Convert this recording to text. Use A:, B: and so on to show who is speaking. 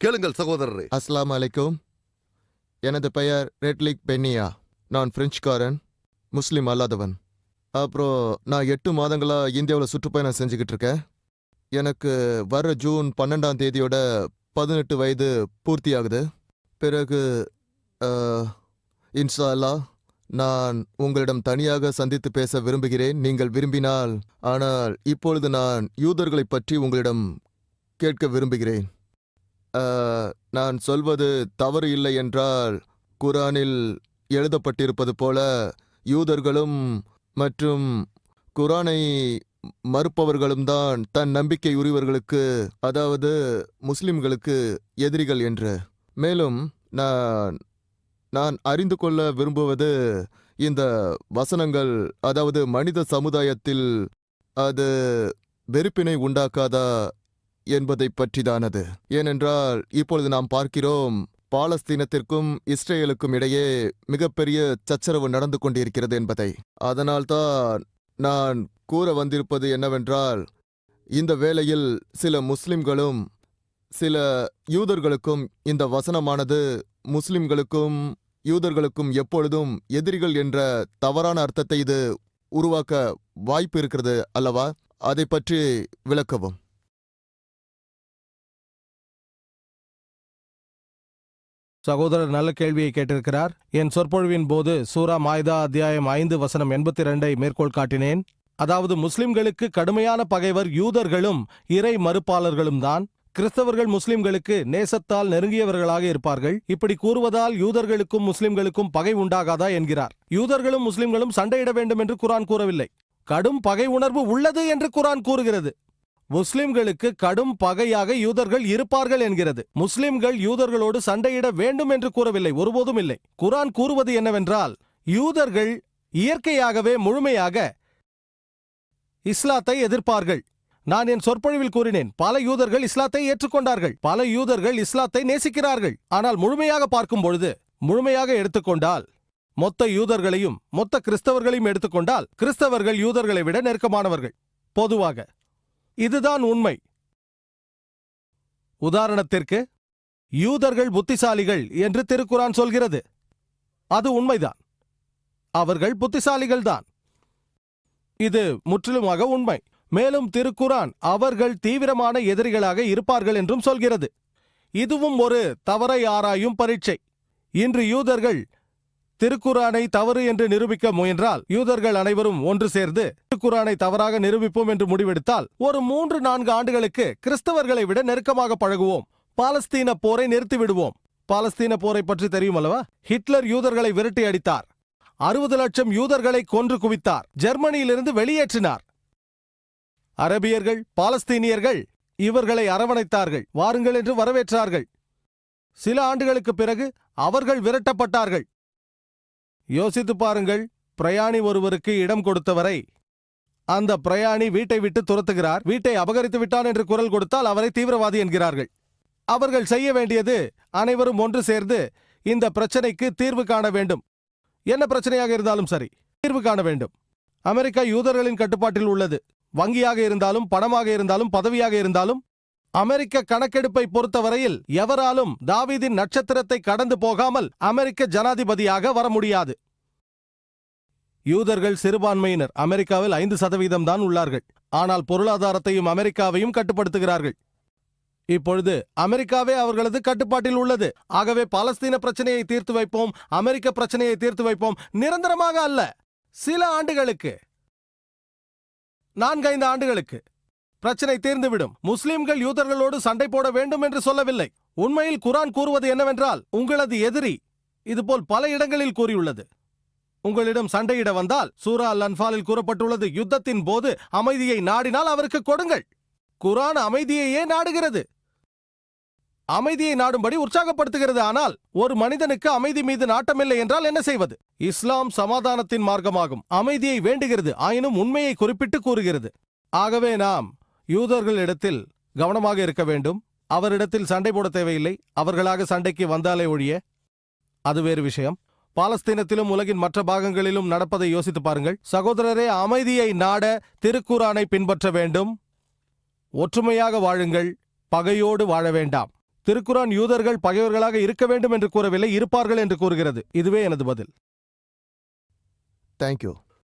A: கேளுங்கள் சகோதரரே.
B: அஸ்லாம் அலைக்கும் எனது பெயர் ரெட்லிக் பென்னியா. நான் பிரெஞ்சுக்காரன் முஸ்லீம் அல்லாதவன். அப்புறம் நான் எட்டு மாதங்களாக இந்தியாவில் சுற்றுப்பயணம் செஞ்சுக்கிட்டு இருக்கேன் எனக்கு வர ஜூன் பன்னெண்டாம் தேதியோட பதினெட்டு வயது பூர்த்தி ஆகுது பிறகு இன்ஷா அல்லாஹ் நான் உங்களிடம் தனியாக சந்தித்து பேச விரும்புகிறேன். நீங்கள் விரும்பினால் ஆனால் இப்பொழுது நான் யூதர்களைப் பற்றி உங்களிடம் கேட்க விரும்புகிறேன். நான் சொல்வது தவறு இல்லை என்றால் குரானில் எழுதப்பட்டிருப்பது போல யூதர்களும் மற்றும் குரானை மறுப்பவர்களும் தான் தன் நம்பிக்கை உரியவர்களுக்கு அதாவது முஸ்லிம்களுக்கு எதிரிகள் என்று. மேலும் நான் நான் அறிந்து கொள்ள விரும்புவது இந்த வசனங்கள் அதாவது மனித சமுதாயத்தில் அது வெறுப்பினை உண்டாக்காதா என்பதை பற்றிதானது. ஏனென்றால் இப்பொழுது நாம் பார்க்கிறோம் பாலஸ்தீனத்திற்கும் இஸ்ரேலுக்கும் இடையே மிகப்பெரிய சச்சரவு நடந்து கொண்டிருக்கிறது என்பதை. அதனால்தான் நான் கூற வந்திருப்பது என்னவென்றால் இந்த வேளையில் சில முஸ்லிம்களும் சில யூதர்களுக்கும் இந்த வசனமானது முஸ்லிம்களுக்கும் யூதர்களுக்கும் எப்பொழுதும் எதிரிகள் என்ற தவறான அர்த்தத்தை இது உருவாக்க வாய்ப்பு இருக்கிறது அல்லவா? அதை பற்றி விளக்கவும்.
C: சகோதரர் நல்ல கேள்வியை கேட்டிருக்கிறார். என் சொற்பொழிவின் போது சூரா மாய்தா அத்தியாயம் ஐந்து வசனம் எண்பத்தி இரண்டை மேற்கோள் காட்டினேன். அதாவது முஸ்லிம்களுக்கு கடுமையான பகைவர் யூதர்களும் இறை மறுப்பாளர்களும் தான். கிறிஸ்தவர்கள் முஸ்லிம்களுக்கு நேசத்தால் நெருங்கியவர்களாக இருப்பார்கள். இப்படி கூறுவதால் யூதர்களுக்கும் முஸ்லிம்களுக்கும் பகை உண்டாகாதா என்கிறார். யூதர்களும் முஸ்லிம்களும் சண்டையிட வேண்டும் என்று குரான் கூறவில்லை. கடும் பகை உணர்வு உள்ளது என்று குரான் கூறுகிறது. முஸ்லிம்களுக்கு கடும் பகையாக யூதர்கள் இருப்பார்கள் என்கிறது. முஸ்லிம்கள் யூதர்களோடு சண்டையிட வேண்டும் என்று கூறவில்லை ஒருபோதும் இல்லை. குரான் கூறுவது என்னவென்றால் யூதர்கள் இயற்கையாகவே முழுமையாக இஸ்லாத்தை எதிர்ப்பார்கள். நான் என் சொற்பொழிவில் கூறினேன் பல யூதர்கள் இஸ்லாத்தை ஏற்றுக்கொண்டார்கள் பல யூதர்கள் இஸ்லாத்தை நேசிக்கிறார்கள். ஆனால் முழுமையாக பார்க்கும் பொழுது முழுமையாக எடுத்துக்கொண்டால் மொத்த யூதர்களையும் மொத்த கிறிஸ்தவர்களையும் எடுத்துக்கொண்டால் கிறிஸ்தவர்கள் யூதர்களை விட நெருக்கமானவர்கள். பொதுவாக இதுதான் உண்மை. உதாரணத்திற்கு யூதர்கள் புத்திசாலிகள் என்று திருக்குரான் சொல்கிறது. அது உண்மைதான். அவர்கள் புத்திசாலிகள்தான். இது முற்றிலுமாக உண்மை. மேலும் திருக்குரான் அவர்கள் தீவிரமான எதிரிகளாக இருப்பார்கள் என்றும் சொல்கிறது. இதுவும் ஒரு தவறை ஆராயும் பரீட்சை. இன்று யூதர்கள் திருக்குரானை தவறு என்று நிரூபிக்க முயன்றால் யூதர்கள் அனைவரும் ஒன்று சேர்ந்து திருக்குரானை தவறாக நிரூபிப்போம் என்று முடிவெடுத்தால் ஒரு மூன்று நான்கு ஆண்டுகளுக்கு கிறிஸ்தவர்களை விட நெருக்கமாக பழகுவோம். பாலஸ்தீன போரை நிறுத்திவிடுவோம். பாலஸ்தீன போரை பற்றி தெரியும் அல்லவா? ஹிட்லர் யூதர்களை விரட்டி அடித்தார். அறுபது லட்சம் யூதர்களை கொன்று குவித்தார். ஜெர்மனியிலிருந்து வெளியேற்றினார். அரபியர்கள் பாலஸ்தீனியர்கள் இவர்களை அரவணைத்தார்கள். வாருங்கள் என்று வரவேற்றார்கள். சில ஆண்டுகளுக்கு பிறகு அவர்கள் விரட்டப்பட்டார்கள். யோசித்து பாருங்கள் பிரயாணி ஒருவருக்கு இடம் கொடுத்தவரை அந்த பிரயாணி வீட்டை விட்டு துரத்துகிறார் வீட்டை அபகரித்து விட்டான் என்று குரல் கொடுத்தால் அவரை தீவிரவாதி என்கிறார்கள். அவர்கள் செய்ய வேண்டியது அனைவரும் ஒன்று சேர்ந்து இந்த பிரச்சனைக்கு தீர்வு காண வேண்டும். என்ன பிரச்சனையாக இருந்தாலும் சரி தீர்வு காண வேண்டும். அமெரிக்கா யூதர்களின் கட்டுப்பாட்டில் உள்ளது. வங்கியாக இருந்தாலும் பணமாக இருந்தாலும் பதவியாக இருந்தாலும் அமெரிக்க கணக்கெடுப்பை பொறுத்தவரையில் எவராலும் தாவீதின் நட்சத்திரத்தை கடந்து போகாமல் அமெரிக்க ஜனாதிபதியாக வர முடியாது. யூதர்கள் சிறுபான்மையினர் அமெரிக்காவில் ஐந்து சதவீதம் தான் உள்ளார்கள். ஆனால் பொருளாதாரத்தையும் அமெரிக்காவையும் கட்டுப்படுத்துகிறார்கள். இப்பொழுது அமெரிக்காவே அவர்களது கட்டுப்பாட்டில் உள்ளது. ஆகவே பாலஸ்தீன பிரச்சனையை தீர்த்து வைப்போம் அமெரிக்க பிரச்சனையை தீர்த்து வைப்போம் நிரந்தரமாக அல்ல. சில ஆண்டுகளுக்கு. நான்கைந்து ஆண்டுகளுக்கு. பிரச்சனை தீர்ந்துவிடும். முஸ்லிம்கள் யூதர்களோடு சண்டை போட வேண்டும் என்று சொல்லவில்லை. உண்மையில் குரான் கூறுவது என்னவென்றால் உங்களது எதிரி இதுபோல் பல இடங்களில் கூறியுள்ளது. உங்களிடம் சண்டையிட வந்தால் சூரா அல் அன்பாலில் கூறப்பட்டுள்ளது யுத்தத்தின் போது அமைதியை நாடினால் அவருக்கு கொடுங்கள். குரான் அமைதியையே நாடுகிறது. அமைதியை நாடும்படி உற்சாகப்படுத்துகிறது. ஆனால் ஒரு மனிதனுக்கு அமைதி மீது நாட்டமில்லை என்றால் என்ன செய்வது? இஸ்லாம் சமாதானத்தின் மார்க்கமாகும். அமைதியை வேண்டுகிறது ஆயினும் உண்மையை குறிப்பிட்டு கூறுகிறது. ஆகவே நாம் யூதர்களிடத்தில் கவனமாக இருக்க வேண்டும். அவரிடத்தில் சண்டை போட தேவையில்லை. அவர்களாக சண்டைக்கு வந்தாலே ஒழிய அது வேறு விஷயம். பாலஸ்தீனத்திலும் உலகின் மற்ற பாகங்களிலும் நடப்பதை யோசித்து பாருங்கள். சகோதரரே அமைதியை நாட திருக்குறானை பின்பற்ற வேண்டும். ஒற்றுமையாக வாழுங்கள். பகையோடு வாழ வேண்டாம். திருக்குறான் யூதர்கள் பகைவர்களாக இருக்க வேண்டும் என்று கூறவில்லை. இருப்பார்கள் என்று கூறுகிறது. இதுவே எனது பதில்.
B: தேங்க்யூ